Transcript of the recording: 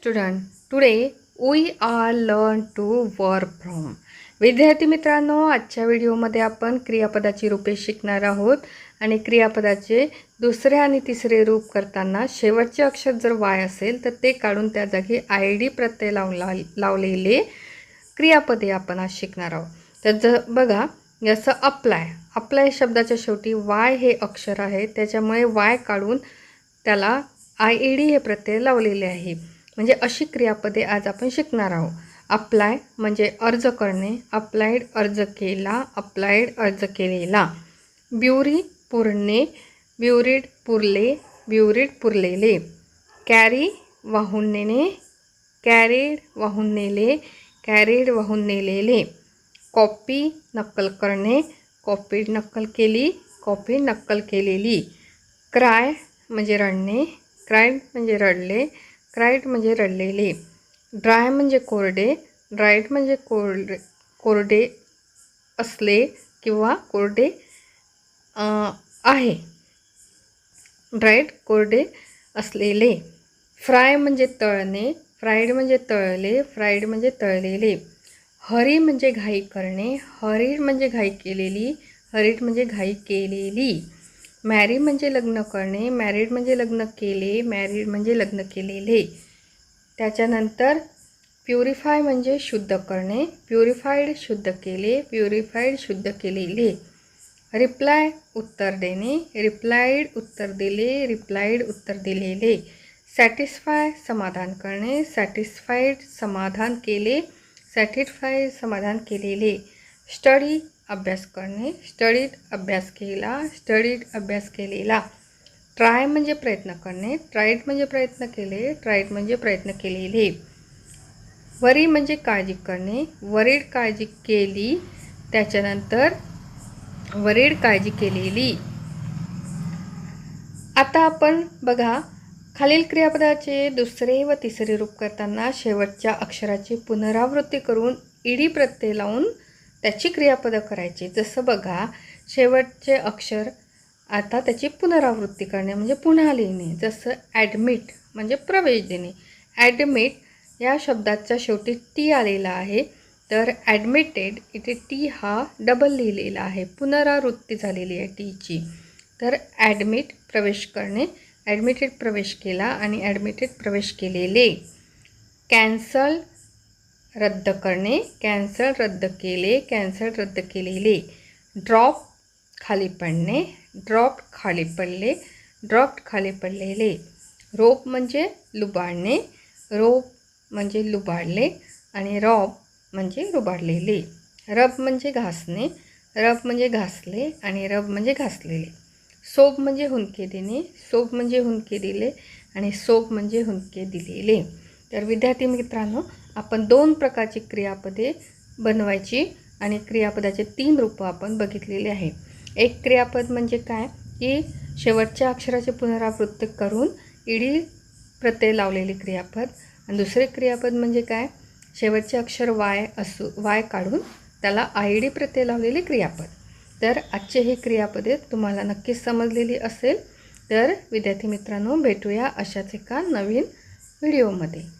Student today we are learn to work from विद्यार्थी मित्रांनो आजच्या व्हिडिओमध्ये आपण क्रियापदाची रूपे शिकणार आहोत आणि क्रियापदाचे दुसरे आणि तिसरे रूप करताना शेवटचे अक्षर जर वाय असेल तर ते काढून त्या जागी आय डी प्रत्यय लावला लावलेले क्रियापदे आपण आज शिकणार आहोत. तर ज बघा जसं अप्लाय अप्लाय शब्दाच्या शेवटी वाय हे अक्षर आहे त्याच्यामुळे वाय काढून त्याला आय ई डी हे प्रत्यय लावलेले आहे. म्हणजे अशी क्रियापदे आज आपण शिकणार आहोत. अप्लाय म्हणजे अर्ज करणे अप्लाईड अर्ज केला अप्लाईड अर्ज केलेला. ब्युरी पुरणे ब्युरीड पुरले ब्युरीड पुरलेले. कॅरी वाहून नेणे कॅरीड वाहून नेले कॅरीड वाहून नेलेले. कॉपी नक्कल करणे कॉपी नक्कल केली कॉपी नक्कल केलेली. क्राय म्हणजे रडणे क्राईड म्हणजे रडले. क्राईट म्हणजे रडलेले. ड्राय म्हणजे कोरडे ड्राईट म्हणजे कोरडे कोरडे असले किंवा कोरडे आहे. ड्राईट कोरडे असलेले. फ्राय म्हणजे तळणे फ्राईड म्हणजे तळले फ्राईड म्हणजे तळलेले. हरी म्हणजे घाई करणे हरीड म्हणजे घाई केलेली हरीड म्हणजे घाई केलेली. मॅरी म्हणजे लग्न करणे मॅरिड म्हणजे लग्न केले मॅरिड म्हणजे लग्न केलेले. त्याच्यानंतर प्युरिफाय म्हणजे शुद्ध करणे प्युरिफाईड शुद्ध केले प्युरिफाईड शुद्ध केलेले. रिप्लाय उत्तर देणे रिप्लाईड उत्तर दिले रिप्लाईड उत्तर दिलेले. सॅटिस्फाय समाधान करणे सॅटिस्फाईड समाधान केले सॅटिस्फाईड समाधान केलेले. स्टडी अभ्यास करणे स्टडीड अभ्यास केला स्टडीड अभ्यास केलेला. ट्राय म्हणजे प्रयत्न करणे ट्राईड म्हणजे प्रयत्न केले ट्राईड म्हणजे प्रयत्न केलेले. वरी म्हणजे काळजी करणे वरीड काळजी केली त्याच्यानंतर वरीड काळजी केलेली. आता आपण बघा खालील क्रियापदाचे दुसरे व तिसरे रूप करताना शेवटच्या अक्षराची पुनरावृत्ती करून इडी प्रत्यय लावून त्याची क्रियापदं करायची. जसं बघा शेवटचे अक्षर आता त्याची पुनरावृत्ती करणे म्हणजे पुन्हा लिहिणे. जसं ॲडमिट म्हणजे प्रवेश देणे. ॲडमिट या शब्दाच्या शेवटी टी आलेला आहे. तर ॲडमिटेड इथे टी हा डबल लिहिलेला आहे. पुनरावृत्ती झालेली आहे टीची तर ॲडमिट प्रवेश करणे ॲडमिटेड प्रवेश केला आणि ॲडमिटेड प्रवेश केलेले. कॅन्सल रद्द करणे कॅन्सल रद्द केले कॅन्सल रद्द केलेले. ड्रॉप खाली पडणे ड्रॉप खाली पडले ड्रॉप खाली पडलेले. रोप म्हणजे लुबाडणे रोप म्हणजे लुबाडले आणि रॉब म्हणजे रुबाडलेले रब म्हणजे घासणे रब म्हणजे घासले आणि रब म्हणजे घासलेले. सोप म्हणजे हुंदके देणे सोप म्हणजे हुंदके दिले आणि सोप म्हणजे हुंदके दिलेले. तर विद्यार्थी मित्रांनो आपण दोन प्रकारची क्रियापदे बनवायची आणि क्रियापदाचे तीन रूपं आपण बघितलेले आहे. एक क्रियापद म्हणजे काय? की शेवटच्या अक्षराचे पुनरावृत्ती करून इडी प्रत्यय लावलेली क्रियापद. आणि दुसरे क्रियापद म्हणजे काय? शेवटचे अक्षर वाय असू वाय काढून त्याला आय डी प्रत्यय लावलेली क्रियापद. तर आजचे हे क्रियापदे तुम्हाला नक्कीच समजलेली असेल. तर विद्यार्थी मित्रांनो भेटूया अशाच एका नवीन व्हिडिओमध्ये.